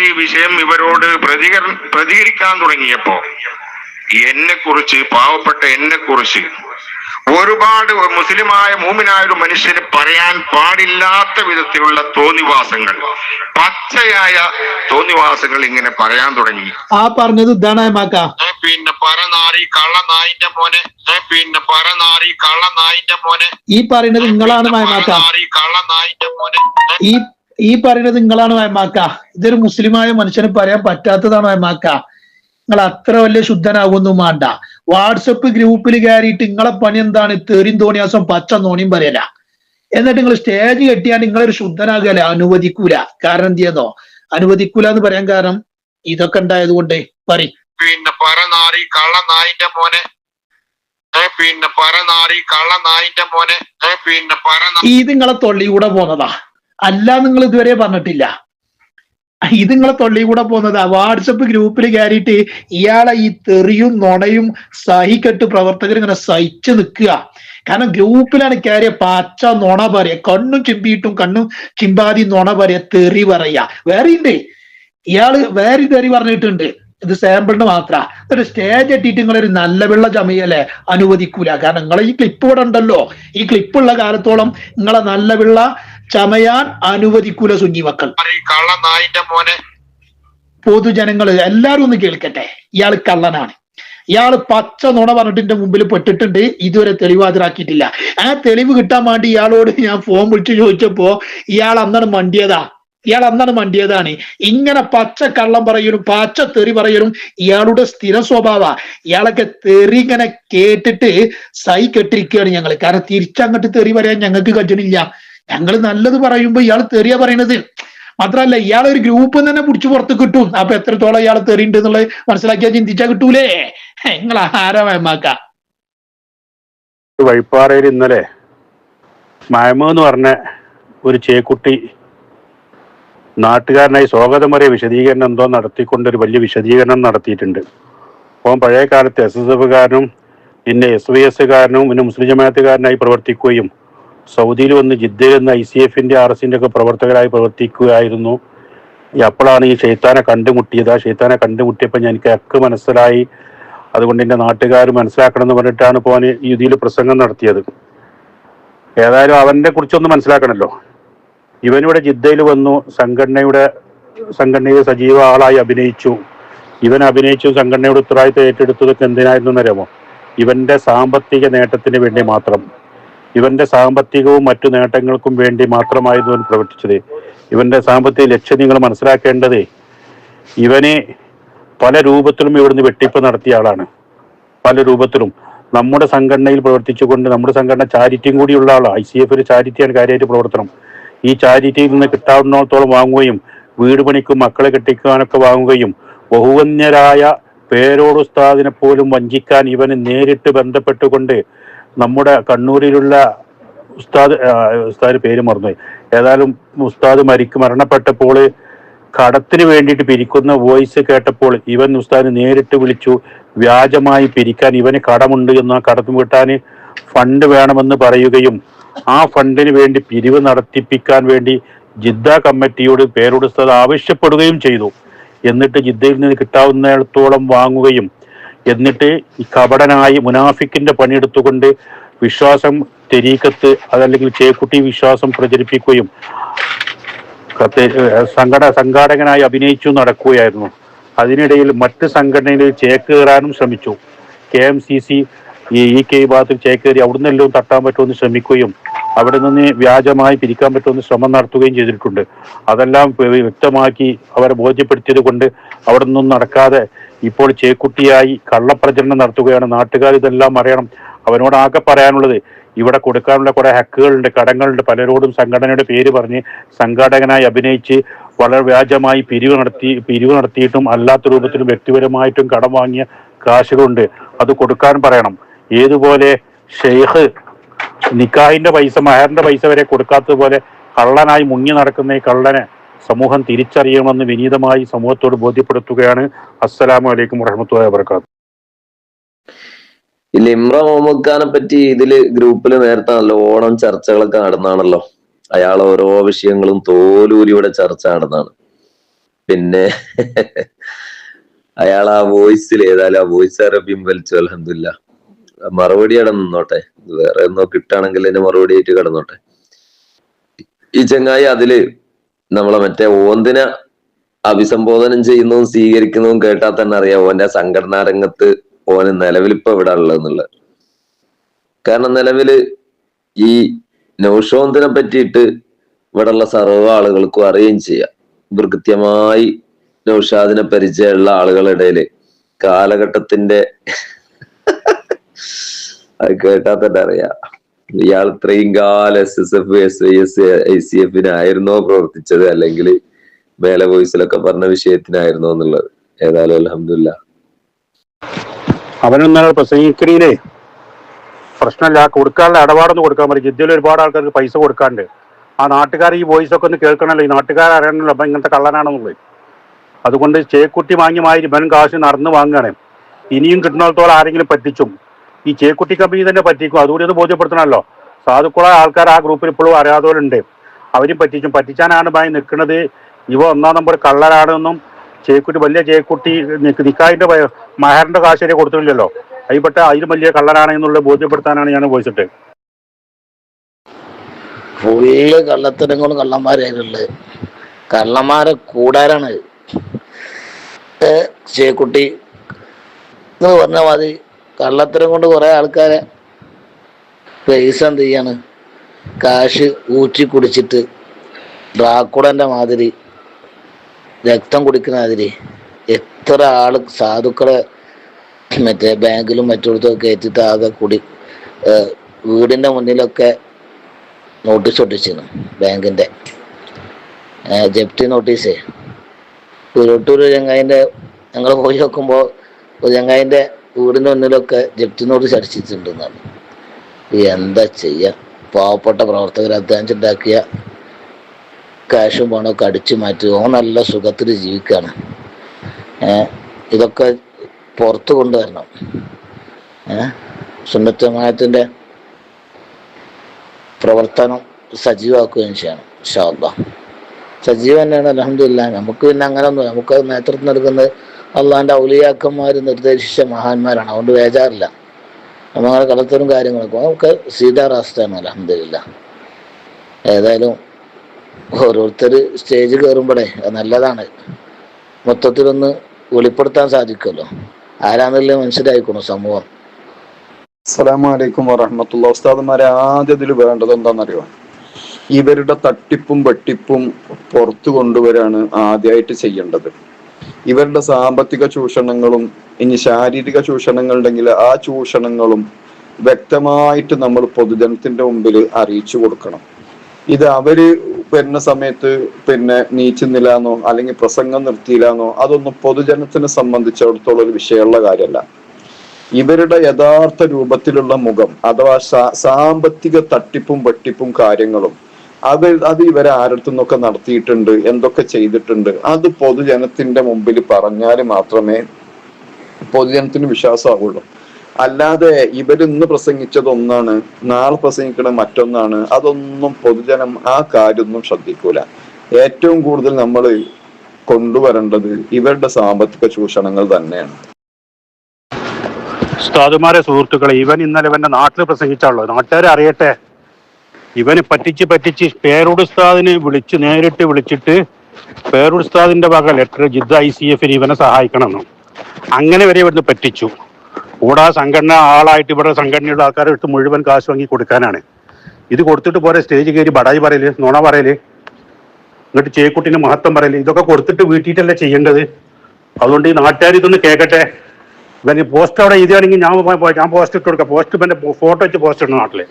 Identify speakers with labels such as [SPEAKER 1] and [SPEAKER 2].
[SPEAKER 1] ഈ വിഷയം ഇവരോട് പ്രതികര പ്രതികരിക്കാൻ തുടങ്ങിയപ്പോ എന്നെ കുറിച്ച് പാവപ്പെട്ട എന്നെ കുറിച്ച് ഒരുപാട് മുസ്ലിമായ മൂമിനായ ഒരു മനുഷ്യന് പറയാൻ പാടില്ലാത്ത വിധത്തിലുള്ള തോന്നിവാസങ്ങൾ പച്ചയായ തോന്നിവാസങ്ങൾ ഇങ്ങനെ പറയാൻ തുടങ്ങി.
[SPEAKER 2] ആ പറഞ്ഞത്
[SPEAKER 1] പിന്നെ പറനാറി കള്ളനായിന്റെ മോനെ. പിന്നെ പറനാറി കള്ളനായിന്റെ മോനെ.
[SPEAKER 2] ഈ പറയുന്നത് നിങ്ങളാണ്
[SPEAKER 1] കള്ളനായിന്റെ മോനെ.
[SPEAKER 2] ഈ ഈ പറയുന്നത് നിങ്ങളാണ് വയമാക്ക. ഇതൊരു മുസ്ലിമായ മനുഷ്യന് പറയാൻ പറ്റാത്തതാണ് വയമാക്ക. നിങ്ങൾ അത്ര വലിയ ശുദ്ധനാകൊന്നും വേണ്ട. വാട്സപ്പ് ഗ്രൂപ്പിൽ കയറിയിട്ട് നിങ്ങളെ പണി എന്താണ്? തെറിയും തോണിയാസം പച്ച നോണിയും പറയല. എന്നിട്ട് നിങ്ങൾ സ്റ്റേജ് കെട്ടിയാൽ നിങ്ങളൊരു ശുദ്ധനാകല അനുവദിക്കൂല. കാരണം എന്ത് ചെയ്യുന്നോ? അനുവദിക്കൂല എന്ന് പറയാൻ കാരണം ഇതൊക്കെ ഉണ്ടായത് കൊണ്ട്. പറയും.
[SPEAKER 1] പിന്നെ പറനാറി കള്ളനായിന്റെ മോനെ. ഏ, പിന്നെ പറനാറി കള്ളനായിന്റെ മോനെ. ഏ, പിന്നെ പറ
[SPEAKER 2] ഇത് നിങ്ങളെ തൊള്ളി കൂടെ പോന്നതാ അല്ല നിങ്ങൾ ഇതുവരെ പറഞ്ഞിട്ടില്ല. ഇത് നിങ്ങളെ തൊള്ളി കൂടെ പോകുന്നത്. വാട്സപ്പ് ഗ്രൂപ്പിൽ കയറിയിട്ട് ഇയാളെ ഈ തെറിയും നുണയും സഹിക്കെട്ട് പ്രവർത്തകർ ഇങ്ങനെ സഹിച്ചു നിൽക്കുക. കാരണം ഗ്രൂപ്പിലാണ് കയറിയ പച്ച നുണ പറയുക. കണ്ണും ചിമ്പിയിട്ടും കണ്ണും ചിമ്പാതി നുണ പറയുക തെറി പറയുക. വേറെ ഉണ്ട്. ഇയാൾ വേറെ തെറി പറഞ്ഞിട്ടുണ്ട്. ഇത് സാമ്പിളിന് മാത്ര. ഒരു സ്റ്റേജ് എത്തിയിട്ട് നിങ്ങളൊരു നല്ല വെള്ള ചമയല്ലേ അനുവദിക്കൂല. കാരണം നിങ്ങളെ ഈ ക്ലിപ്പ് ഇവിടെ ഉണ്ടല്ലോ. ഈ ക്ലിപ്പുള്ള കാലത്തോളം നിങ്ങളെ നല്ല വെള്ള ചമയാൻ അനുവദിക്കൂല സുന്നി മക്കൾ. പൊതുജനങ്ങൾ എല്ലാരും ഒന്ന് കേൾക്കട്ടെ. ഇയാൾ കള്ളനാണ്. ഇയാൾ പച്ച നുണ പറഞ്ഞിട്ട് മുമ്പിൽ പെട്ടിട്ടുണ്ട്. ഇതുവരെ തെളിവ് ഹാജരാക്കിയിട്ടില്ല ആ തെളിവ് കിട്ടാൻ വേണ്ടി ഇയാളോട് ഞാൻ ഫോൺ വിളിച്ചു ചോദിച്ചപ്പോ ഇയാൾ അന്നാണ് മണ്ടിയതാ. ഇയാൾ അന്നാണ് മണ്ടിയതാണ്. ഇങ്ങനെ പച്ച കള്ളം പറയലും പച്ച തെറി പറയലും ഇയാളുടെ സ്ഥിര സ്വഭാവ. ഇയാളൊക്കെ തെറി ഇങ്ങനെ കേട്ടിട്ട് സൈ കെട്ടിരിക്കുകയാണ് ഞങ്ങൾ കാരണം തിരിച്ചങ്ങോട്ട് തെറി പറയാൻ ഞങ്ങൾക്ക് കഴിയണില്ല ഞങ്ങൾ നല്ലത് പറയുമ്പോൾ ഇയാൾ തെറിയ പറയണത്. മാത്രമല്ല ഇയാൾ ഒരു ഗ്രൂപ്പ് തന്നെ പിടിച്ചു പുറത്ത് കിട്ടും. അപ്പൊ എത്രത്തോളം ഇയാൾ തെറിയുണ്ട് എന്നുള്ളത് മനസ്സിലാക്കിയാൽ ചിന്തിച്ചാ കിട്ടൂലേ? നിങ്ങൾ ആരാ
[SPEAKER 3] വഴിപ്പാറയിൽ ഇന്നലെ മയമ എന്ന് പറഞ്ഞ ഒരു ചേക്കുട്ടി നാട്ടുകാരനായി സ്വാഗതം വരെ വിശദീകരണം എന്തോ നടത്തിക്കൊണ്ട് ഒരു വലിയ വിശദീകരണം നടത്തിയിട്ടുണ്ട്. അപ്പോൾ പഴയ കാലത്ത് എസ് എസ് എഫുകാരനും പിന്നെ എസ് വി എസ് കാരനും പിന്നെ മുസ്ലിം ജമാഅത്തുകാരനായി പ്രവർത്തിക്കുകയും സൗദിയിൽ വന്ന് ജിദ്ദയിൽ നിന്ന് ഐ സി എഫിന്റെ ആർ എസിന്റെ ഒക്കെ പ്രവർത്തകരായി പ്രവർത്തിക്കുകയായിരുന്നു. അപ്പോഴാണ് ഈ ഷെയ്ത്താനെ കണ്ടുമുട്ടിയത്. ആ ഷെയ്ത്താനെ കണ്ടുമുട്ടിയപ്പോൾ എനിക്ക് അക്ക് മനസ്സിലായി. അതുകൊണ്ട് എന്റെ നാട്ടുകാർ മനസ്സിലാക്കണം എന്ന് പറഞ്ഞിട്ടാണ് ഇപ്പോൾ ഈ പ്രസംഗം നടത്തിയത്. ഏതായാലും അവനെ കുറിച്ചൊന്ന് മനസ്സിലാക്കണല്ലോ ഇവനിവിടെ ജിദ്ദയിൽ വന്നു സംഘടനയുടെ സംഘടനയിൽ സജീവ ആളായി അഭിനയിച്ചു. ഇവൻ അഭിനയിച്ചു സംഘടനയുടെ ഉത്തരവാദിത്തം ഏറ്റെടുത്തതൊക്കെ എന്തിനായിരുന്നു എന്നറിയാമോ? ഇവന്റെ സാമ്പത്തിക നേട്ടത്തിന് വേണ്ടി മാത്രം. ഇവന്റെ സാമ്പത്തികവും മറ്റു നേട്ടങ്ങൾക്കും വേണ്ടി മാത്രമായിരുന്നു ഇവൻ പ്രവർത്തിച്ചത്. ഇവന്റെ സാമ്പത്തിക ലക്ഷ്യം നിങ്ങൾ മനസ്സിലാക്കേണ്ടത് ഇവനെ പല രൂപത്തിലും ഇവിടുന്ന് വെട്ടിപ്പ് നടത്തിയ ആളാണ്. പല രൂപത്തിലും. നമ്മുടെ സംഘടനയിൽ പ്രവർത്തിച്ചുകൊണ്ട് നമ്മുടെ സംഘടന ചാരിറ്റിയും കൂടിയുള്ള ആളാണ് ഐ സി എഫ് ഒരു ചാരിറ്റിയാണ് കാര്യമായിട്ട് പ്രവർത്തനം. ഈ ചാരിറ്റിയിൽ നിന്ന് കിട്ടാവുന്നിടത്തോളം വാങ്ങുകയും വീട് പണിക്കും മക്കളെ കെട്ടിക്കാനൊക്കെ വാങ്ങുകയും ബഹുവന്യരായ പേരോട് ഉസ്താദിനെ പോലും വഞ്ചിക്കാൻ ഇവന് നേരിട്ട് ബന്ധപ്പെട്ടുകൊണ്ട് നമ്മുടെ കണ്ണൂരിലുള്ള ഉസ്താദ് ഉസ്താദ് പേര് മറന്നുപോയി. ഏതായാലും ഉസ്താദ് മരിക്ക് മരണപ്പെട്ടപ്പോൾ കടത്തിന് വേണ്ടിയിട്ട് പിരിക്കുന്ന വോയിസ് കേട്ടപ്പോൾ ഇവൻ ഉസ്താദ് നേരിട്ട് വിളിച്ചു. വ്യാജമായി പിരിക്കാൻ ഇവന് കടമുണ്ട് എന്ന് ആ കടം വീട്ടാൻ ഫണ്ട് വേണമെന്ന് പറയുകയും ആ ഫണ്ടിന് വേണ്ടി പിരിവ് നടത്തിപ്പിക്കാൻ വേണ്ടി ജിദ്ദ കമ്മിറ്റിയോട് പേരോട് ഉസ്താദ് ആവശ്യപ്പെടുകയും ചെയ്തു. എന്നിട്ട് ജിദ്ദയിൽ നിന്ന് കിട്ടാവുന്നിടത്തോളം വാങ്ങുകയും എന്നിട്ട് ഈ കപടനായി മുനാഫിക്കിന്റെ പണിയെടുത്തുകൊണ്ട് വിശ്വാസം തെരീക്കത്ത് അതല്ലെങ്കിൽ ചേക്കുട്ടി വിശ്വാസം പ്രചരിപ്പിക്കുകയും സംഘട സംഘാടകനായി അഭിനയിച്ചു നടക്കുകയായിരുന്നു. അതിനിടയിൽ മറ്റ് സംഘടനയിൽ ചേക്കേറാനും ശ്രമിച്ചു. K M C C E K ഭാഗത്തിൽ ചേക്കേറി അവിടുന്ന് എല്ലാം തട്ടാൻ പറ്റുമെന്ന് ശ്രമിക്കുകയും അവിടെ നിന്ന് വ്യാജമായി പിരിക്കാൻ പറ്റുമെന്ന് ശ്രമം നടത്തുകയും ചെയ്തിട്ടുണ്ട്. അതെല്ലാം വ്യ- വ്യക്തമാക്കി അവരെ ബോധ്യപ്പെടുത്തിയത് കൊണ്ട് അവിടെ നിന്നും നടക്കാതെ ഇപ്പോൾ ചേക്കുട്ടിയായി കള്ളപ്രചരണം നടത്തുകയാണ്. നാട്ടുകാർ ഇതെല്ലാം അറിയണം. അവനോട് ആകെ പറയാനുള്ളത് ഇവിടെ കൊടുക്കാനുള്ള കുറെ ഹക്കുകളുണ്ട് കടങ്ങളുണ്ട്. പലരോടും സംഘടനയുടെ പേര് പറഞ്ഞ് സംഘാടകനായി അഭിനയിച്ച് വളരെ വ്യാജമായി പിരിവ് നടത്തി പിരിവ് നടത്തിയിട്ടും അല്ലാത്ത രൂപത്തിലും വ്യക്തിപരമായിട്ടും കടം വാങ്ങിയ കാശുകളുണ്ട്. അത് കൊടുക്കാൻ പറയണം. ഏതുപോലെ ഷെയ്ഖ് നിക്കാഹിന്റെ പൈസ മഹറിന്റെ പൈസ വരെ കൊടുക്കാത്തതുപോലെ കള്ളനായി മുങ്ങി നടക്കുന്ന ഈ കള്ളനെ സമൂഹം തിരിച്ചറിയണമെന്ന് വിനീതമായി സമൂഹത്തോട് ബോധ്യപ്പെടുത്തുകയാണ്. അസ്സലാമു അലൈക്കും വറഹമത്തുള്ളാഹി വാത്ത
[SPEAKER 4] ഇല്ല ഇമ്ര മുഹമ്മദ് ഖാനെ പറ്റി ഇതിൽ ഗ്രൂപ്പിൽ നേരത്തെ നല്ല നല്ലോണം ചർച്ചകളൊക്കെ നടന്നാണല്ലോ. അയാൾ ഓരോ വിഷയങ്ങളും തോലൂരി ഇവിടെ ചർച്ച നടന്നാണ്. പിന്നെ അയാൾ ആ വോയിസിൽ ഏതായാലും ആ വോയിസ് ആരെ പിൻവലിച്ചു അലഹമില്ല മറുപടി അവിടെ നിന്നോട്ടെ. വേറെ ഒന്നോ കിട്ടുകയാണെങ്കിൽ അതിന്റെ മറുപടി ആയിട്ട് കിടന്നോട്ടെ. ഈ ചങ്ങായി അതിൽ നമ്മളെ മറ്റേ ഓന്തിനെ അഭിസംബോധനം ചെയ്യുന്നതും സ്വീകരിക്കുന്നതും കേട്ടാൽ തന്നെ അറിയാം ഓന്റെ സംഘടനാ രംഗത്ത് ഓന് നിലവിൽ ഇപ്പൊ ഇവിടെ ഉള്ളതെന്നുള്ളത്. കാരണം നിലവിൽ ഈ നൗഷോന്തിനെ പറ്റിയിട്ട് ഇവിടെയുള്ള സർവ ആളുകൾക്കും അറിയുകയും ചെയ്യാം. ഇവർ കൃത്യമായി നൗഷാദിനെ പരിചയമുള്ള ആളുകളുടെ കാലഘട്ടത്തിന്റെ അത് കേട്ടാൽ തന്നെ അറിയാം. ഇയാൾ ഇത്രയും കാലം S S F S I S I C എഫിനായിരുന്നോ പ്രവർത്തിച്ചത്? അല്ലെങ്കിൽ മേലെ വോയിസിലൊക്കെ പറഞ്ഞ വിഷയത്തിനായിരുന്നോ എന്നുള്ളത്? ഏതായാലും അലഹമില്ല
[SPEAKER 3] അവനൊന്നും പ്രസംഗിക്കണേ പ്രശ്നമില്ല. കൊടുക്കാനുള്ള ഇടപാടൊന്നും കൊടുക്കാൻ പറ്റും ജിദ്ദയിൽ ഒരുപാട് ആൾക്കാർക്ക് പൈസ കൊടുക്കാണ്ട് ആ നാട്ടുകാർ ഈ വോയിസ് ഒക്കെ ഒന്ന് കേൾക്കണല്ലോ. ഈ നാട്ടുകാർ അറിയണല്ലോ. അപ്പം ഇങ്ങനത്തെ കള്ളനാണെന്നുള്ളത്. അതുകൊണ്ട് ചേക്കുട്ടി വാങ്ങി മാതിരി ഇവൻ കാശ് നടന്ന് വാങ്ങുകയാണ്. ഇനിയും കിട്ടുന്നിടത്തോളം ആരെങ്കിലും പറ്റിച്ചും. ഈ ചേക്കുട്ടി കമ്പനി തന്നെ പറ്റിക്കും. അതുകൂടി ഒന്ന് ബോധ്യപ്പെടുത്തണമല്ലോ. സാധുക്കുള ആൾക്കാർ ആ ഗ്രൂപ്പിൽ ഇപ്പോഴും അറിയാത്തവരുണ്ട്. അവരും പറ്റിച്ചും പറ്റിച്ചാനാണ് ഭയ നിൽക്കുന്നത്. ഇവ ഒന്നാം നമ്പർ കള്ളരാണെന്നും ചേക്കുട്ടി വലിയ ചേക്കുട്ടി നിക്കായിന്റെ മഹറിന്റെ കൊടുത്തില്ലല്ലോ കാശ് വരെ കൊടുത്തിട്ടില്ലല്ലോ. അതിൽപ്പെട്ട വലിയ കള്ളനാണ് എന്നുള്ളത് ബോധ്യപ്പെടുത്താനാണ് ഞാൻ വോയിച്ചിട്ട്
[SPEAKER 5] ഫുള്ള് കള്ളത്തരം കൊണ്ട് കള്ളന്മാരായിട്ടുള്ളത് കള്ളന്മാരെ കൂടാരാണ്? ചേക്കുട്ടി. എന്ന് പറഞ്ഞ മതി കള്ളത്തരം കൊണ്ട് കുറെ ആൾക്കാരെ പൈസ എന്ത് ചെയ്യാണ്? കാശ് ഊറ്റി കുടിച്ചിട്ട് ഡ്രാക്കുടന്റെ മാതിരി രക്തം കുടിക്കുന്ന മാതിരി എത്ര ആൾ സാധുക്കളെ മറ്റേ ബാങ്കിലും മറ്റിടത്തൊക്കെ കയറ്റിട്ട് ആകെ കുടി വീടിന്റെ മുന്നിലൊക്കെ നോട്ടീസ് ഒട്ടിച്ചിരുന്നു ബാങ്കിന്റെ ജപ്തി നോട്ടീസേ ഉരുട്ടൂർ ചെങ്ങായിന്റെ ഞങ്ങൾ പോയി നോക്കുമ്പോൾ ചങ്ങായിന്റെ വീടിന്റെ മുന്നിലൊക്കെ ജപ്തിനോട് നോട്ടീസ് അടിച്ചിട്ടുണ്ടെന്നാണ് എന്താ ചെയ്യുക പാവപ്പെട്ട പ്രവർത്തകർ അധ്വാനിച്ചുണ്ടാക്കിയ കാശും പണമൊക്കെ അടിച്ചു മാറ്റി ഓ നല്ല സുഖത്തിൽ ജീവിക്കുകയാണ്. ഇതൊക്കെ പുറത്തു കൊണ്ടുവരണം. സുന്നത്തമായത്തിന്റെ പ്രവർത്തനം സജീവമാക്കുകയും ചെയ്യണം ഷാബ സജീവ തന്നെയാണ് അലഹമില്ല നമുക്ക് പിന്നെ അങ്ങനെ ഒന്നും നമുക്ക് നേതൃത്വം നൽകുന്നത് അള്ളാന്റെ ഔലിയാക്കന്മാർ നിർദ്ദേശിച്ച മഹാന്മാരാണ്. അതുകൊണ്ട് വേജാറില്ല നമ്മളങ്ങനെ കളത്തരും കാര്യങ്ങളൊക്കെ നമുക്ക് സീതാറാസ്താണ് അലഹമില്ല ഏതായാലും ഓരോരുത്തർ സ്റ്റേജ് കയറുമ്പോഴേ അത് നല്ലതാണ്. മൊത്തത്തിലൊന്ന് വെളിപ്പെടുത്താൻ സാധിക്കുമല്ലോ. ആരാന്നല്ലേ മനസ്സിലായിക്കണു സമൂഹം?
[SPEAKER 6] അസ്സലാമലൈക്കും വറഹമത്തുള്ള ഉസ്താദന്മാരെ ആദ്യത്തിൽ വേണ്ടത് എന്താണെന്നറിയോ ഇവരുടെ തട്ടിപ്പും വെട്ടിപ്പും പുറത്തു കൊണ്ടുവരാണ് ആദ്യമായിട്ട് ചെയ്യേണ്ടത്. ഇവരുടെ സാമ്പത്തിക ചൂഷണങ്ങളും ഇനി ശാരീരിക ചൂഷണങ്ങൾ ഉണ്ടെങ്കിൽ ആ ചൂഷണങ്ങളും വ്യക്തമായിട്ട് നമ്മൾ പൊതുജനത്തിന്റെ മുമ്പിൽ അറിയിച്ചു കൊടുക്കണം. ഇത് അവർ വരുന്ന സമയത്ത് പിന്നെ നീച്ചുന്നില്ലാന്നോ അല്ലെങ്കിൽ പ്രസംഗം നിർത്തിയില്ലാന്നോ അതൊന്നും പൊതുജനത്തിനെ സംബന്ധിച്ചിടത്തോളം ഒരു വിഷയമുള്ള കാര്യമല്ല. ഇവരുടെ യഥാർത്ഥ രൂപത്തിലുള്ള മുഖം അഥവാ സാമ്പത്തിക തട്ടിപ്പും വെട്ടിപ്പും കാര്യങ്ങളും അത് അത് ഇവരെ ആരടുത്തു നിന്നൊക്കെ നടത്തിയിട്ടുണ്ട് എന്തൊക്കെ ചെയ്തിട്ടുണ്ട്. അത് പൊതുജനത്തിന്റെ മുമ്പിൽ പറഞ്ഞാൽ മാത്രമേ പൊതുജനത്തിന് വിശ്വാസമാവുള്ളൂ. അല്ലാതെ ഇവരിന്ന് പ്രസംഗിച്ചത് ഒന്നാണ് നാളെ പ്രസംഗിക്കണ മറ്റൊന്നാണ് അതൊന്നും പൊതുജനം ആ കാര്യമൊന്നും ശ്രദ്ധിക്കൂല. ഏറ്റവും കൂടുതൽ നമ്മൾ കൊണ്ടുവരേണ്ടത് ഇവരുടെ സാമ്പത്തിക ചൂഷണങ്ങൾ തന്നെയാണ്.
[SPEAKER 3] ഉസ്താദുമാരെ സുഹൃത്തുക്കളെ ഇവൻ ഇന്നലെ ഇവന്റെ നാട്ടിൽ പ്രസംഗിച്ചാണല്ലോ. നാട്ടുകാരെ അറിയട്ടെ. ഇവന് പറ്റിച്ച് പറ്റിച്ച് പേരുടുസ്താദിനെ വിളിച്ച് നേരിട്ട് വിളിച്ചിട്ട് പേരുടുസ്താദിന്റെ വക ലെറ്റർ ജിദ്ദ ഐ സി എഫിന് ഇവനെ സഹായിക്കണമെന്നും അങ്ങനെ വരെ ഇവിടുന്ന് പറ്റിച്ചു. കൂടാ സംഘടന ആളായിട്ട് ഇവിടെ സംഘടനയുടെ ആൾക്കാരെ എടുത്ത് മുഴുവൻ കാശ് വാങ്ങി കൊടുക്കാനാണ്. ഇത് കൊടുത്തിട്ട് പോരെ സ്റ്റേജ് കയറി ബടായി പറയൽ നുണ പറയൽ എന്നിട്ട് ചേക്കുട്ടിന്റെ മഹത്വം പറയൽ ഇതൊക്കെ കൊടുത്തിട്ട് വീട്ടിട്ടല്ലേ ചെയ്യേണ്ടത്? അതുകൊണ്ട് ഈ നാട്ടുകാർ ഇതൊന്ന് കേൾക്കട്ടെ ഇവന് പോസ്റ്റ് അവിടെ എഴുതുകയാണെങ്കിൽ ഞാൻ ഞാൻ പോസ്റ്റ് ഇട്ട് കൊടുക്കാം. പോസ്റ്റ് ഇവന്റെ ഫോട്ടോ വെച്ച് പോസ്റ്റ് ഇടണം നാട്ടിൽ.